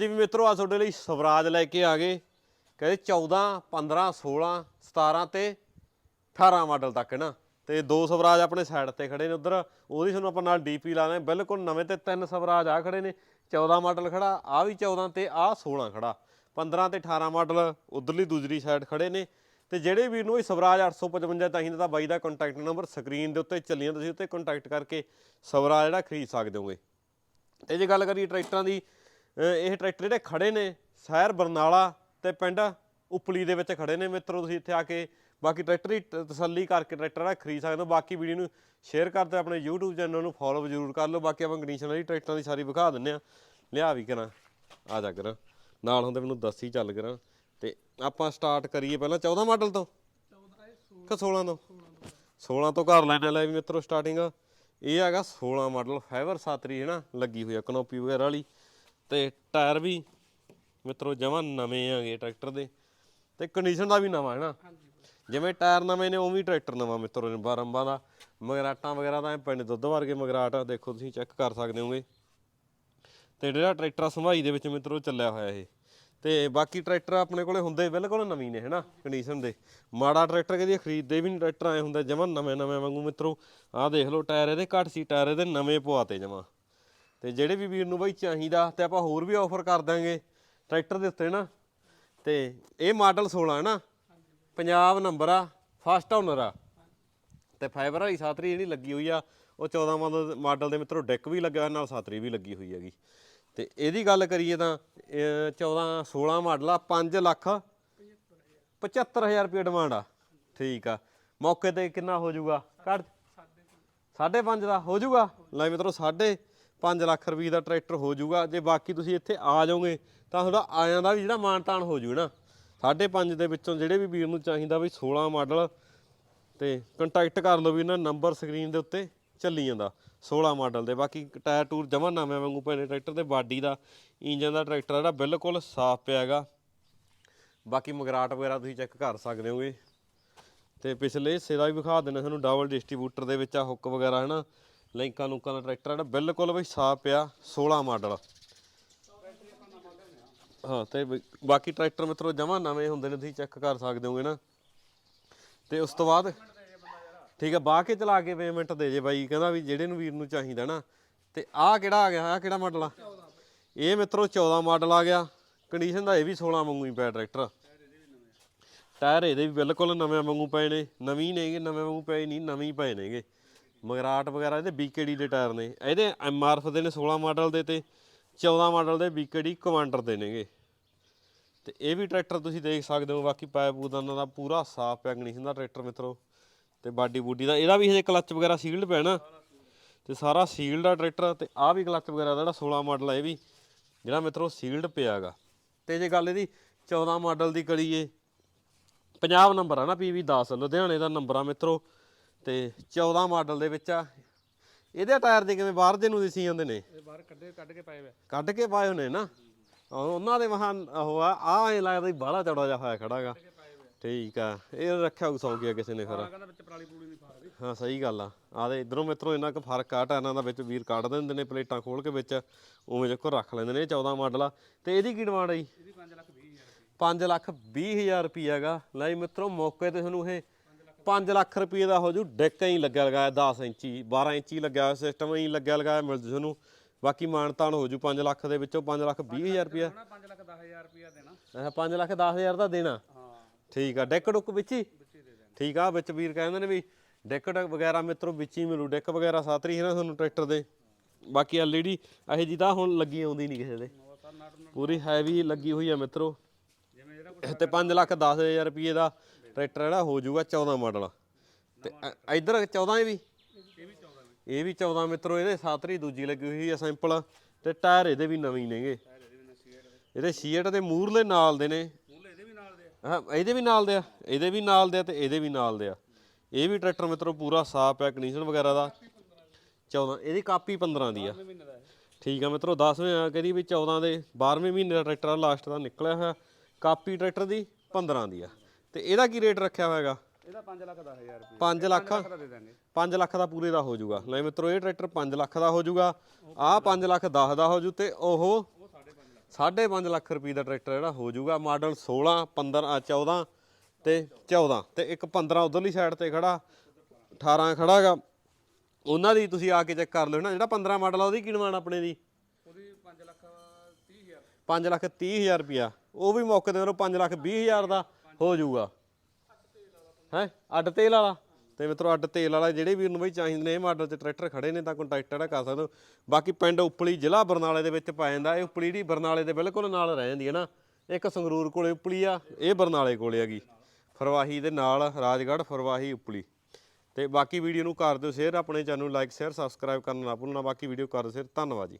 ਜੀ ਵੀ ਮਿੱਤਰੋ ਆ ਤੁਹਾਡੇ ਲਈ ਸਵਰਾਜ ਲੈ ਕੇ ਆ ਗਏ। ਕਹਿੰਦੇ 14 15 16 17 ਤੇ 18 ਮਾਡਲ ਤੱਕ ਨਾ? ਤੇ ਦੋ ਸਵਰਾਜ ਆਪਣੇ ਸਾਈਡ ਤੇ ਖੜੇ ਨੇ ਉਧਰ। ਉਹਦੀ ਤੁਹਾਨੂੰ ਆਪਾਂ ਨਾਲ ਡੀਪੀ ਲਾਣੇ ਬਿਲਕੁਲ ਨਵੇਂ ਤੇ ਤਿੰਨ ਸਵਰਾਜ ਆ ਖੜੇ ਨੇ। 14 ਮਾਡਲ ਖੜਾ ਆ ਵੀ 14 ਤੇ ਆ 16 ਖੜਾ। 15 ਤੇ 18 ਮਾਡਲ ਉਧਰਲੀ ਦੂਜਰੀ ਸਾਈਡ ਖੜੇ ਨੇ। ਤੇ ਜਿਹੜੇ ਵੀਰ ਨੂੰ ਇਹ ਸਵਰਾਜ 855 ਚਾਹੀਦਾ ਤਾਂ ਬਾਈ ਦਾ ਕੰਟੈਕਟ ਨੰਬਰ ਸਕਰੀਨ ਦੇ ਉੱਤੇ ਚੱਲੀਆਂ, ਤੁਸੀਂ ਉੱਤੇ ਕੰਟੈਕਟ ਕਰਕੇ ਸਵਰਾਜ ਜਿਹੜਾ ਖਰੀਦ ਸਕਦੇ ਹੋਗੇ। ਤੇ ਜੇ ਗੱਲ ਕਰੀਏ ਟਰੈਕਟਰਾਂ ਦੀ ਇਹ ਟਰੈਕਟਰ ਜਿਹੜੇ ਖੜੇ ਨੇ, ਸ਼ਹਿਰ ਬਰਨਾਲਾ ਤੇ ਪਿੰਡ ਉਪਲੀ ਦੇ ਵਿੱਚ ਖੜੇ ਨੇ ਮਿੱਤਰੋ, ਤੁਸੀਂ ਇੱਥੇ ਆ ਕੇ ਬਾਕੀ ਟਰੈਕਟਰ ਦੀ ਤ- ਤਸੱਲੀ ਕਰਕੇ ਟਰੈਕਟਰ ਦਾ ਖਰੀਦ ਸਕਦੇ ਹੋ। ਬਾਕੀ ਵੀਡੀਓ ਨੂੰ ਸ਼ੇਅਰ ਕਰਦੇ ਆਪਣੇ YouTube ਚੈਨਲ ਨੂੰ ਫੋਲੋ ਜ਼ਰੂਰ ਕਰ ਲਓ। ਬਾਕੀ ਆਪਾਂ ਕੰਡੀਸ਼ਨ ਵਾਲੀ ਟਰੈਕਟਰਾਂ ਦੀ ਸਾਰੀ ਵਿਖਾ ਦਿੰਨੇ ਆ ਲਿਆ ਵੀ ਕਰਾਂ, ਆ ਜਾ ਕਰਾਂ। ਨਾਲ ਹੁੰਦੇ ਮੈਨੂੰ ਦੱਸ ਹੀ ਚੱਲ ਕਰਾਂ। ਤੇ ਆਪਾਂ ਸਟਾਰਟ ਕਰੀਏ ਪਹਿਲਾਂ 14 ਮਾਡਲ ਤੋਂ? 14 ਕਿ 16 ਤੋਂ? 16 ਤੋਂ ਘਰ ਲੈਣ ਲੈ ਵੀ ਮਿੱਤਰੋ ਸਟਾਰਟਿੰਗ ਇਹ ਹੈਗਾ 16 ਮਾਡਲ ਫਾਈਬਰ ਸਾਤਰੀ ਹੈ ਨਾ ਲੱਗੀ ਹੋਈ ਆ, ਕਨੋਪੀ ਵਗੈਰਾ ਵਾਲੀ। ਤੇ ਟਾਇਰ ਵੀ ਮਿੱਤਰੋ ਜਮਾਂ ਨਵੇਂ ਆਗੇ ਟਰੈਕਟਰ ਦੇ ਤੇ ਕੰਡੀਸ਼ਨ ਦਾ ਵੀ ਨਵਾਂ ਹੈ ਨਾ। ਜਿਵੇਂ ਟਾਇਰ ਨਵੇਂ ਨੇ ਉਵੇਂ ਟਰੈਕਟਰ ਨਵਾਂ ਮਿੱਤਰੋ ਨੇ ਬਾਰੰਬਾਂ ਦਾ। ਮਗਰਾਟਾਂ ਵਗੈਰਾ ਦਾ ਐਂ ਪਿੰਡ ਦੁੱਧ ਵਰਗੇ ਮਗਰਾਟ ਦੇਖੋ ਤੁਸੀਂ ਚੈੱਕ ਕਰ ਸਕਦੇ ਹੋਗੇ। ਤੇ ਜਿਹੜਾ ਟਰੈਕਟਰ ਸੰਭਾਈ ਦੇ ਵਿੱਚ ਮਿੱਤਰੋ ਚੱਲਿਆ ਹੋਇਆ ਇਹ। ਤੇ ਬਾਕੀ ਟਰੈਕਟਰ ਆਪਣੇ ਕੋਲੇ ਹੁੰਦੇ ਬਿਲਕੁਲ ਨਵੀਂ ਨੇ ਹੈਨਾ ਕੰਡੀਸ਼ਨ ਦੇ। ਮਾੜਾ ਟਰੈਕਟਰ ਕਦੀ ਖਰੀਦਦੇ ਵੀ ਨਹੀਂ ਟਰੈਕਟਰ ਆਏ ਹੁੰਦਾ ਜਮਾਂ ਨਵੇਂ ਨਵੇਂ ਵਾਂਗੂ ਮਿੱਤਰੋ। ਆਹ ਦੇਖ ਲਓ ਟਾਇਰ ਇਹਦੇ ਘੱਟ ਸੀ ਟਾਇਰ ਇਹਦੇ ਨਵੇਂ ਪਵਾਤੇ ਜਮਾਂ। ਤੇ ਜਿਹੜੇ ਵੀ ਵੀਰ ਨੂੰ ਬਾਈ ਚਾਹੀਦਾ ਤੇ ਆਪਾਂ ਹੋਰ ਵੀ ਆਫਰ ਕਰ ਦਾਂਗੇ, ਟਰੈਕਟਰ ਦੇ ਉੱਤੇ ਨਾ। ਤੇ ਇਹ ਮਾਡਲ 16 ਹੈ ਨਾ। ਪੰਜਾਬ ਨੰਬਰ ਆ ਫਸਟ ਓਨਰ ਆ। ਤੇ ਫਾਈਬਰ ਵਾਲੀ ਸਾਤਰੀ ਜਿਹੜੀ ਲੱਗੀ ਹੋਈ ਆ, ਉਹ 14 ਮਾਡਲ ਮਾਡਲ ਦੇ ਮਿੱਤਰੋ ਡੈਕ ਵੀ ਲੱਗਾ ਨਾਲ ਸਾਤਰੀ ਵੀ ਲੱਗੀ ਹੋਈ ਹੈਗੀ। ਤੇ ਇਹਦੀ ਗੱਲ ਕਰੀਏ ਤਾਂ, ਇਹ 14 16 ਮਾਡਲ ਆ 5 ਲੱਖ 75000 ਰੁਪਏ ਡਿਮਾਂਡ ਆ। ਠੀਕ ਆ। ਮੌਕੇ ਤੇ ਕਿੰਨਾ ਹੋ ਜਾਊਗਾ? ਘੱਟ ਸਾਢੇ ਪੰਜ ਦਾ। ਹੋ ਜਾਊਗਾ? ਲੈ ਮਿੱਤਰੋ, ਸਾਢੇ 5 ਲੱਖ ਰੁਪਏ ਦਾ ਟਰੈਕਟਰ ਹੋ ਜਾਊਗਾ। ਜੇ ਬਾਕੀ ਤੁਸੀਂ ਇੱਥੇ ਆ ਜਾਓਗੇ, ਤਾਂ ਤੁਹਾਡਾ ਆਇਆਂ ਦਾ ਵੀ ਜਿਹੜਾ ਮਾਨਤਾਨ ਹੋ ਜੂ ਨਾ। ਸਾਢੇ ਪੰਜ ਦੇ ਵਿੱਚੋਂ ਜਿਹੜੇ ਵੀ ਵੀਰ ਨੂੰ ਚਾਹੀਦਾ ਵੀ 16 ਮਾਡਲ ਤੇ ਕੰਟੈਕਟ ਕਰ ਲਓ ਵੀ ਇਹਨਾਂ ਨੰਬਰ ਸਕਰੀਨ ਦੇ ਉੱਤੇ ਚੱਲੀ ਜਾਂਦਾ 16 ਮਾਡਲ ਦੇ। ਬਾਕੀ ਟਾਇਰ ਟੂਰ ਜਮਾਂ ਨਵੇਂ ਵਾਂਗੂ ਪਏ ਨੇ ਟਰੈਕਟਰ ਤੇ ਬਾਡੀ ਦਾ ਇੰਜਨ ਦਾ ਟਰੈਕਟਰ ਜਿਹੜਾ ਬਿਲਕੁਲ ਸਾਫ਼ ਪਿਆ ਹੈਗਾ। ਬਾਕੀ ਮਗਰਾਟ ਵਗੈਰਾ ਤੁਸੀਂ ਚੈੱਕ ਕਰ ਸਕਦੇ ਹੋਗੇ। ਤੇ ਪਿਛਲੇ ਹਿੱਸੇ ਦਾ ਵੀ ਵਿਖਾ ਦਿੰਦੇ ਤੁਹਾਨੂੰ ਡਬਲ ਡਿਸਟ੍ਰੀਬਿਊਟਰ ਦੇ ਵਿੱਚ ਆ ਹੁੱਕ ਵਗੈਰਾ ਹਨਾ ਲਿੰਕਾਂ ਲੁੰਕਾਂ ਦਾ ਟਰੈਕਟਰ ਜਿਹੜਾ ਬਿਲਕੁਲ ਬਈ ਸਾਫ਼ ਪਿਆ 16 ਮਾਡਲ। ਹਾਂ, ਤੇ ਬਾਕੀ ਟਰੈਕਟਰ ਮਿੱਤਰੋ ਜਮਾਂ ਨਵੇਂ ਹੁੰਦੇ ਨੇ, ਤੁਸੀਂ ਚੈੱਕ ਕਰ ਸਕਦੇ ਹੋਗੇ ਨਾ। ਤੇ ਉਸ ਤੋਂ ਬਾਅਦ ਠੀਕ ਹੈ ਬਾਹ ਕੇ ਚਲਾ ਕੇ ਪੇਮੈਂਟ ਦੇ ਜੇ ਬਾਈ, ਕਹਿੰਦਾ ਵੀ ਜਿਹੜੇ ਨੂੰ ਵੀਰ ਨੂੰ ਚਾਹੀਦਾ ਨਾ। ਤੇ ਆਹ ਕਿਹੜਾ ਆ ਗਿਆ ਆਹ ਕਿਹੜਾ ਮਾਡਲ ਆ? ਇਹ ਮਿੱਤਰੋ 14 ਮਾਡਲ ਆ ਗਿਆ ਕੰਡੀਸ਼ਨ ਦਾ ਇਹ ਵੀ 16 ਵਾਂਗੂ ਹੀ ਪਿਆ ਟਰੈਕਟਰ। ਟਾਇਰ ਇਹਦੇ ਵੀ ਬਿਲਕੁਲ ਨਵੇਂ ਵਾਂਗੂ ਪਏ ਨੇ, ਨਵੀਂ ਨੇਗੇ ਨਵੇਂ ਵਾਂਗੂ ਪਏ ਨਹੀਂ, ਨਵੇਂ ਹੀ ਪਏ ਨੇਗੇ। ਮਗਰਾਟ ਵਗੈਰਾ ਇਹਦੇ ਬੀਕੇਡੀ ਦੇ ਟਾਇਰ ਨੇ। ਇਹਦੇ ਐਮਆਰਐਫ ਦੇ ਨੇ 16 ਮਾਡਲ ਦੇ ਤੇ 14 ਮਾਡਲ ਦੇ ਬੀਕੇਡੀ ਕਮਾਂਡਰ ਦੇ ਨੇਗੇ। ਤੇ ਇਹ ਵੀ ਟਰੈਕਟਰ ਤੁਸੀਂ ਦੇਖ ਸਕਦੇ ਹੋ, ਬਾਕੀ ਪਾਇਪ ਪੂਦਾਨਾਂ ਦਾ ਪੂਰਾ ਸਾਫ਼ ਪਿਆ ਕੰਡੀਸ਼ਨ ਦਾ ਟਰੈਕਟਰ ਮਿੱਤਰੋ। ਤੇ ਬਾਡੀ ਬੂਡੀ ਦਾ, ਇਹਦਾ ਵੀ ਹਜੇ ਕਲੱਚ ਵਗੈਰਾ ਸੀਲਡ ਪਿਆ ਨਾ। ਤੇ ਸਾਰਾ ਸੀਲਡ ਆ ਟਰੈਕਟਰ ਤੇ ਆਹ ਵੀ ਕਲੱਚ ਵਗੈਰਾ ਜਿਹੜਾ 16 ਮਾਡਲ ਆ, ਇਹ ਵੀ ਜਿਹੜਾ ਮਿੱਤਰੋ ਸੀਲਡ ਪਿਆਗਾ। ਤੇ ਜੇ ਗੱਲ ਇਹਦੀ 14 ਮਾਡਲ ਦੀ ਕਰੀਏ ਪੰਜਾਬ ਨੰਬਰ ਆ ਨਾ ਪੀਵੀ 10 ਲੁਧਿਆਣੇ ਦਾ ਨੰਬਰ ਆ ਮਿੱਤਰੋ। ਤੇ 14 ਮਾਡਲ ਦੇ ਵਿੱਚ ਆ। ਇਹਦੇ ਟਾਇਰ ਦੇ ਕਿਵੇਂ ਬਾਹਰ ਦੇ ਨੂੰ ਦਿਸੀ ਜਾਂਦੇ ਨੇ? ਇਹ ਬਾਹਰ ਕੱਢੇ ਕੱਢ ਕੇ ਪਾਏ ਵੇ ਕੱਢ ਕੇ ਪਾਏ ਹੋਣੇ ਨਾ। ਉਹਨਾਂ ਦੇ ਮਹਾਨ ਉਹ ਆ ਆ ਐ ਲੱਗਦਾ ਵੀ ਬਾਹਲਾ ਚੌੜਾ ਜਿਹਾ ਹੋਇਆ ਖੜਾਗਾ ਠੀਕ ਆ ਇਹ ਰੱਖਿਆ ਸੌ ਗਿਆ ਕਿਸੇ ਨੇ ਰਹੀ। ਹਾਂ ਸਹੀ ਗੱਲ ਆ। ਆ ਦੇ ਇਧਰੋਂ ਮਿੱਤਰੋ ਇੰਨਾ ਕੁ ਫ਼ਰਕ ਆ ਟਾਇਰਾਂ ਦਾ ਵਿੱਚ ਵੀਰ ਕੱਢ ਦਿੰਦੇ ਨੇ ਪਲੇਟਾਂ ਖੋਲ ਕੇ ਵਿੱਚ ਉਵੇਂ ਜਿਹਾ ਰੱਖ ਲੈਂਦੇ ਨੇ ਇਹ 14 ਮਾਡਲ ਆ। ਤੇ ਇਹਦੀ ਕੀ ਡਿਮਾਂਡ ਆ ਜੀ? ਇਹਦੀ 5 ਲੱਖ 20 ਹਜ਼ਾਰ 5 ਲੱਖ 20 ਹਜ਼ਾਰ ਰੁਪਈਆ ਹੈਗਾ ਲੈ ਮਿੱਤਰੋ ਮੌਕੇ ਤੇ ਤੁਹਾਨੂੰ ਇਹ 5 ਲੱਖ ਰੁਪਏ ਦਾ ਹੋ ਜੂ ਡੈਕ ਹੀ ਲੱਗਿਆ ਲਗਾਇਆ 10 ਇੰਚੀ 12 ਇੰਚੀ ਲੱਗਿਆ ਸਿਸਟਮ ਹੀ ਲੱਗਿਆ ਲਗਾਇਆ ਮਿਲ ਜੂ ਤੁਹਾਨੂੰ। ਬਾਕੀ ਮਾਨਤਾਨ ਹੋ ਜੂ 5 ਲੱਖ ਦੇ ਵਿੱਚੋਂ 5 ਲੱਖ 20 ਹਜ਼ਾਰ ਰੁਪਈਆ ਹੋਣਾ 5 ਲੱਖ 10 ਹਜ਼ਾਰ ਰੁਪਇਆ ਦੇਣਾ। ਅੱਛਾ 5 ਲੱਖ 10 ਹਜ਼ਾਰ ਦਾ ਦੇਣਾ? ਹਾਂ। ਠੀਕ ਆ ਡੈਕ ਡੁੱਕ ਵਿੱਚ ਹੀ? ਠੀਕ ਆ ਵਿੱਚ ਵੀਰ ਕਹਿੰਦੇ ਨੇ ਵੀ ਡੈਕ ਡੁੱਕ ਵਗੈਰਾ ਮਿੱਤਰੋ ਵਿੱਚ ਹੀ ਮਿਲੂ ਡੈਕ ਵਗੈਰਾ ਸਾਤਰੀ ਹੈ ਨਾ ਤੁਹਾਨੂੰ ਟਰੈਕਟਰ ਦੇ। ਬਾਕੀ ਐਲਈਡੀ ਇਹ ਜੀ ਤਾਂ ਹੁਣ ਲੱਗੀ ਆਉਂਦੀ ਨਹੀਂ ਕਿਸੇ ਦੇ। ਪੂਰੀ ਹੈਵੀ ਲੱਗੀ ਹੋਈ ਆ ਮਿੱਤਰੋ। ਤੇ 5 ਲੱਖ 10 ਹਜ਼ਾਰ ਰੁਪਏ ਦਾ ਟਰੈਕਟਰ ਜਿਹੜਾ ਹੋ ਜਾਊਗਾ 14 ਮਾਡਲ। ਤੇ ਇ- ਇੱਧਰ 14 ਇਹ ਵੀ? ਇਹ ਵੀ 14 ਵੀ ਇਹ ਵੀ 14 ਮਿੱਤਰੋ, ਇਹਦੇ ਸਾਤਰੀ ਦੂਜੀ ਲੱਗੀ ਹੋਈ ਆ ਸਿੰਪਲ। ਤੇ ਟਾਇਰ ਇਹਦੇ ਵੀ ਨਵੇਂ ਹੀ ਨੇਗੇ। ਇਹਦੇ ਸੀਟ ਦੇ ਮੂਰਲੇ ਨਾਲ ਦੇ ਨੇ। ਇਹਦੇ ਵੀ ਨਾਲ ਦੇ ਆ। ਹਾਂ, ਇਹਦੇ ਵੀ ਨਾਲ ਦੇ ਆ। ਇਹਦੇ ਵੀ ਨਾਲ ਦੇ ਆ ਤੇ ਇਹਦੇ ਵੀ ਨਾਲ ਦੇ ਆ। ਇਹ ਵੀ ਟਰੈਕਟਰ ਮਿੱਤਰੋ, ਪੂਰਾ ਸਾਫ਼ ਹੈ ਕੰਡੀਸ਼ਨ ਵਗੈਰਾ ਦਾ। 14 ਇਹਦੀ ਕਾਪੀ 15 ਦੀ ਆ। ਠੀਕ ਆ ਮਿੱਤਰੋ 10ਵੇਂ ਆ ਕਹਿੰਦੀ ਵੀ 14 ਦੇ 12ਵੇਂ ਮਹੀਨੇ ਦਾ ਟਰੈਕਟਰ ਆ ਲਾਸਟ ਦਾ ਨਿਕਲਿਆ ਹੋਇਆ। ਕਾਪੀ ਟਰੈਕਟਰ ਦੀ 15 ਦੀ ਆ। ਤੇ ਇਹਦਾ ਕੀ ਰੇਟ ਰੱਖਿਆ ਹੋਇਆਗਾ? ਇਹਦਾ 5 ਲੱਖ 10 ਹਜ਼ਾਰ ਰੁਪਇਆ 5 ਲੱਖ ਦਾ ਦੇ ਦਾਂਗੇ 5 ਲੱਖ ਦਾ ਪੂਰੇ ਦਾ ਹੋ ਜਾਊਗਾ ਲੈ ਮਿੱਤਰੋ ਇਹ ਟਰੈਕਟਰ 5 ਲੱਖ ਦਾ ਹੋ ਜਾਊਗਾ ਆਹ 5 ਲੱਖ 10 ਦਾ ਹੋ ਜੂ ਤੇ ਉਹ ਉਹ 5.5 ਲੱਖ 5.5 ਲੱਖ ਰੁਪਏ ਦਾ ਟਰੈਕਟਰ ਜਿਹੜਾ ਹੋ ਜਾਊਗਾ ਮਾਡਲ 16 15 ਅ, 14 ਤੇ 14 ਤੇ ਇੱਕ 15 ਉਧਰਲੀ ਸਾਈਡ ਤੇ ਖੜਾ 18 ਖੜਾਗਾ ਉਹਨਾਂ ਦੀ ਤੁਸੀਂ ਆ ਕੇ ਚੈੱਕ ਕਰ ਲਿਓ ਨਾ ਜਿਹੜਾ 15 ਮਾਡਲ ਆ ਉਹਦੀ ਕੀ ਡਿਮਾਂਡ ਆਪਣੇ ਦੀ? ਉਹਦੀ 5 ਲੱਖ 30 ਹਜ਼ਾਰ। 5 ਲੱਖ 30 ਹਜ਼ਾਰ ਰੁਪਿਆ ਉਹ ਵੀ ਮੌਕੇ ਤੇ ਮੈਨੂੰ 5 ਲੱਖ 20 ਹਜ਼ਾਰ ਦਾ। ਹੋ ਜਾਊਗਾ। ਹੈ? ਅੱਡ ਤੇਲ ਵਾਲਾ? ਤੇ ਮਿੱਤਰੋ, ਅੱਡ ਤੇਲ ਵਾਲਾ ਜਿਹੜੇ ਵੀਰ ਨੂੰ ਬਈ ਚਾਹੀਦੇ ਨੇ, ਇਹ ਮਾਡਲ 'ਤੇ ਟਰੈਕਟਰ ਖੜੇ ਨੇ, ਤਾਂ ਕੰਟੈਕਟ ਜਿਹੜਾ ਕਰ ਸਕਦੇ ਹੋ। ਬਾਕੀ ਪਿੰਡ ਉਪਲੀ ਜ਼ਿਲ੍ਹਾ ਬਰਨਾਲੇ ਦੇ ਵਿੱਚ ਪੈ ਜਾਂਦਾ। ਇਹ ਉਪਲੀ ਜਿਹੜੀ ਬਰਨਾਲੇ ਦੇ ਬਿਲਕੁਲ ਨਾਲ ਰਹਿ ਜਾਂਦੀ ਹੈ ਨਾ। ਇੱਕ ਸੰਗਰੂਰ ਕੋਲੇ ਉਪਲੀ ਆ, ਇਹ ਬਰਨਾਲੇ ਕੋਲੇ ਹੈਗੀ। ਫਰਵਾਹੀ ਦੇ ਨਾਲ ਰਾਜਗੜ੍ਹ, ਫਰਵਾਹੀ, ਉਪਲੀ। ਤੇ ਬਾਕੀ ਵੀਡੀਓ ਨੂੰ ਕਰ ਦਿਓ ਸ਼ੇਅਰ ਆਪਣੇ ਚੈਨਲ ਨੂੰ ਲਾਈਕ ਸ਼ੇਅਰ ਸਬਸਕ੍ਰਾਈਬ ਕਰਨਾ ਨਾ ਭੁੱਲਣਾ। ਬਾਕੀ ਵੀਡੀਓ ਕਰ ਦਿਓ ਸ਼ੇਅਰ ਧੰਨਵਾਦ ਜੀ।